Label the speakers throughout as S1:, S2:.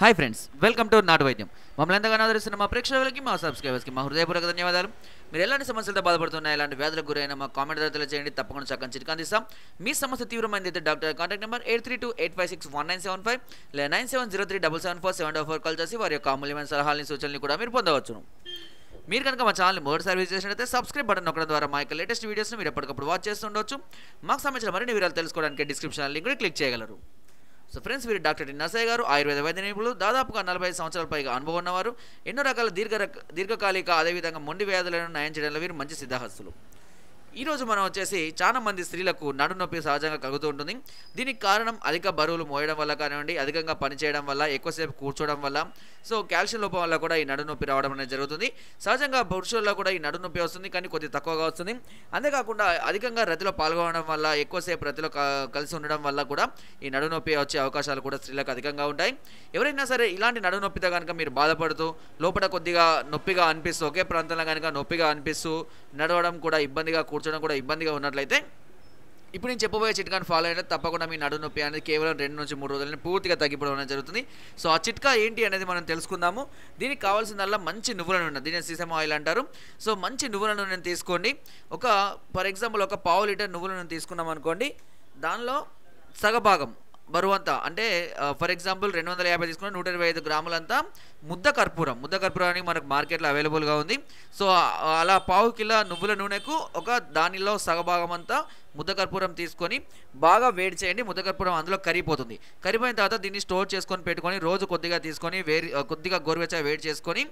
S1: Hi friends welcome to నాటు వైద్యం మమ్మల్ని ఎంతగానో ఆదరిస్తున్న మా ప్రేక్షకులకి మా సబ్స్క్రైబర్స్కి మా హృదయపూర్వక ధన్యవాదాలు. మీరు ఎలాంటి సమస్యలతో బాధపడుతున్నా ఎలాంటి వ్యాధులకు గురైనా మా కామెంట్ ద్వారా తెలియజేయండి. తప్పకుండా చక్కని చిట్కా అందిస్తాం. మీ సమస్య తీవ్రమైనది అయితే doctor contact number eight three two eight five six one nine seven five లేదా nine seven zero three double seven four seven double four call చేసి వారి యొక్క అమూల్యమైన సలహాలని సూచనలు కూడా మీరు పొందవచ్చును మీరు కనుక మా ఛానల్ని మొదటిసారి విజిట్ చేసినట్లయితే సబ్స్క్రైబ్ బటన్ నొక్కడం ద్వారా మా యొక్క లేటెస్ట్ వీడియోస్ని మీరు ఎప్పటికప్పుడు వాచ్ చేస్తుండొచ్చు మాకు సంబంధించిన మరిన్ని వివరాలు తెలుసుకోవడానికి డిస్క్రిప్షన్ లింక్ కూడా క్లిక్ చేయగలరు. సో ఫ్రెండ్స్ వీరు డాక్టర్ నసయ్య గారు ఆయుర్వేద వైద్య నిపుణులు దాదాపుగా నలభై సంవత్సరాల పైగా అనుభవం ఉన్నవారు. ఎన్నో రకాల దీర్ఘ దీర్ఘకాలిక అదేవిధంగా మొండి వ్యాధులను నయం చేయడంలో వీరు మంచి సిద్ధహస్తులు. ఈరోజు మనం వచ్చేసి చాలా మంది స్త్రీలకు నడునొప్పి సహజంగా కలుగుతూ ఉంటుంది. దీనికి కారణం అధిక బరువులు మోయడం వల్ల కానివ్వండి అధికంగా పనిచేయడం వల్ల ఎక్కువసేపు కూర్చోవడం వల్ల. సో కాల్షియం లోపం వల్ల కూడా ఈ నడునొప్పి రావడం అనేది జరుగుతుంది. సహజంగా పురుషుల్లో కూడా ఈ నడునొప్పి వస్తుంది కానీ కొద్దిగా తక్కువగా వస్తుంది. అంతేకాకుండా అధికంగా రతిలో పాల్గొనడం వల్ల ఎక్కువసేపు రతిలో కలిసి ఉండడం వల్ల కూడా ఈ నడునొప్పి వచ్చే అవకాశాలు కూడా స్త్రీలకు అధికంగా ఉంటాయి. ఎవరైనా సరే ఇలాంటి నడునొప్పితో కనుక మీరు బాధపడుతూ లోపల కొద్దిగా నొప్పిగా అనిపిస్తూ ఒకే ప్రాంతంలో కనుక నొప్పిగా అనిపిస్తూ నడవడం కూడా ఇబ్బందిగా కూర్చోవడం కూడా ఇబ్బందిగా ఉన్నట్లయితే ఇప్పుడు నేను చెప్పబోయే చిట్కాని ఫాలో అయితే తప్పకుండా మీ నడు నొప్పి అనేది కేవలం రెండు నుంచి మూడు రోజులని పూర్తిగా తగ్గిపోవడం అనేది జరుగుతుంది. సో ఆ చిట్కా ఏంటి అనేది మనం తెలుసుకుందాము. దీనికి కావాల్సిందల్లా మంచి నువ్వుల నూనె దీని సీసమ్ ఆయిల్ అంటారు. సో మంచి నువ్వుల నూనెను తీసుకోండి. ఒక ఫర్ ఎగ్జాంపుల్ ఒక పావు లీటర్ నువ్వుల నూనె తీసుకున్నాం అనుకోండి దానిలో సగభాగం బరువంతా. అంటే ఫర్ ఎగ్జాంపుల్ రెండు వందల యాభై తీసుకున్న నూట ఇరవై ఐదు గ్రాములంతా ముద్ద కర్పూరం. ముద్ద కర్పూరానికి మనకు మార్కెట్లో అవైలబుల్గా ఉంది. సో అలా పావు కిలో నువ్వుల నూనెకు ఒక దానిలో సగభాగం అంతా ముద్ద కర్పూరం తీసుకొని బాగా వేడి చేయండి. ముద్ద కర్పూరం అందులో కరిగిపోతుంది. కరిపోయిన తర్వాత దీన్ని స్టోర్ చేసుకొని పెట్టుకొని రోజు కొద్దిగా తీసుకొని వేరి కొద్దిగా గోరువెచ్చగా వేడి చేసుకొని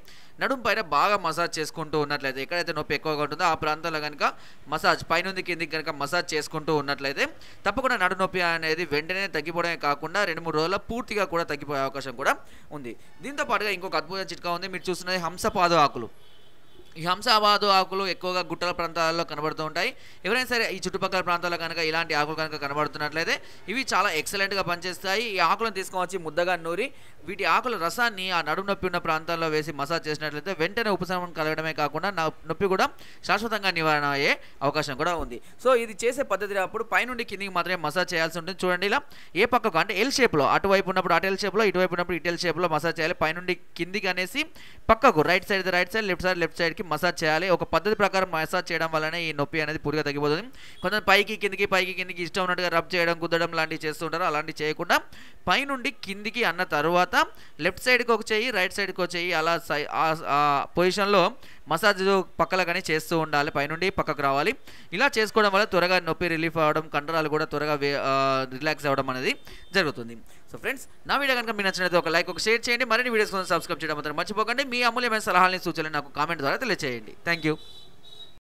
S1: నడుము పైన బాగా మసాజ్ చేసుకుంటూ ఉన్నట్లయితే ఎక్కడైతే నొప్పి ఎక్కువగా ఉంటుందో ఆ ప్రాంతంలో కనుక మసాజ్ పైనుంది కిందికి కనుక మసాజ్ చేసుకుంటూ ఉన్నట్లయితే తప్పకుండా నడు నొప్పి అనేది వెంటనే తగ్గిపోవడమే కాకుండా రెండు మూడు రోజుల పూర్తిగా కూడా తగ్గిపోయే అవకాశం కూడా ఉంది. దీంతో పాటుగా ఇంకొక అద్భుతమైన చిట్కా ఉంది. మీరు చూస్తున్నది హంసపాదు ఆకులు. ఈ హంసాబాదు ఆకులు ఎక్కువగా గుట్టల ప్రాంతాల్లో కనబడుతూ ఉంటాయి. ఎవరైనా సరే ఈ చుట్టుపక్కల ప్రాంతాల్లో కనుక ఇలాంటి ఆకులు కనుక కనబడుతున్నట్లయితే ఇవి చాలా ఎక్సలెంట్గా పనిచేస్తాయి. ఈ ఆకులను తీసుకొని ముద్దగా నూరి వీటి ఆకుల రసాన్ని ఆ నడుము నొప్పి ఉన్న ప్రాంతాల్లో వేసి మసాజ్ చేసినట్లయితే వెంటనే ఉపశమనం కలగడమే కాకుండా నా నొప్పి కూడా శాశ్వతంగా నివారణ అయ్యే అవకాశం కూడా ఉంది. సో ఇది చేసే పద్ధతి అప్పుడు పైనుండి కిందికి మాత్రమే మసాజ్ చేయాల్సి ఉంటుంది. చూడండి ఇలా ఏ పక్కకు అంటే ఎల్ షేప్లో అటువైపు ఉన్నప్పుడు అటు ఎల్ షేప్లో ఇటువైపు ఉన్నప్పుడు ఇటు ఎల్ షేప్లో మసాజ్ చేయాలి. పైనుండి కిందికి అనేసి పక్కకు right side right side left side left సైడ్కి మసాజ్ చేయాలి. ఒక పద్ధతి ప్రకారం మసాజ్ చేయడం వల్లనే ఈ నొప్పి అనేది పూర్తిగా తగ్గిపోతుంది. కొంచెం పైకి కిందికి పైకి కిందికి ఇష్టం ఉన్నట్టుగా రబ్ చేయడం కుద్దడం లాంటివి చేస్తుంటారు అలాంటివి చేయకుండా పైనుండి కిందికి అన్న తర్వాత లెఫ్ట్ సైడ్కి ఒక చెయ్యి రైట్ సైడ్కి ఒక చెయ్యి అలా సై పొజిషన్లో మసాజ్ పక్కల కానీ చేస్తూ ఉండాలి పైనుండి పక్కకు రావాలి. ఇలా చేసుకోవడం వల్ల త్వరగా నొప్పి రిలీఫ్ అవ్వడం కండరాలు కూడా త్వరగా రిలాక్స్ అవ్వడం అనేది జరుగుతుంది. సో ఫ్రెండ్స్ నా వీడియో కనుక మీకు నచ్చినట్లయితే ఒక లైక్ ఒక షేర్ చేయండి. మరిన్ని వీడియోస్ కోసం సబ్స్క్రైబ్ చేయడం మాత్రం మర్చిపోకండి. మీ అమూల్యమైన సలహాలని సూచనలు నాకు కామెంట్ ద్వారా తెలియజేయండి థ్యాంక్ యూ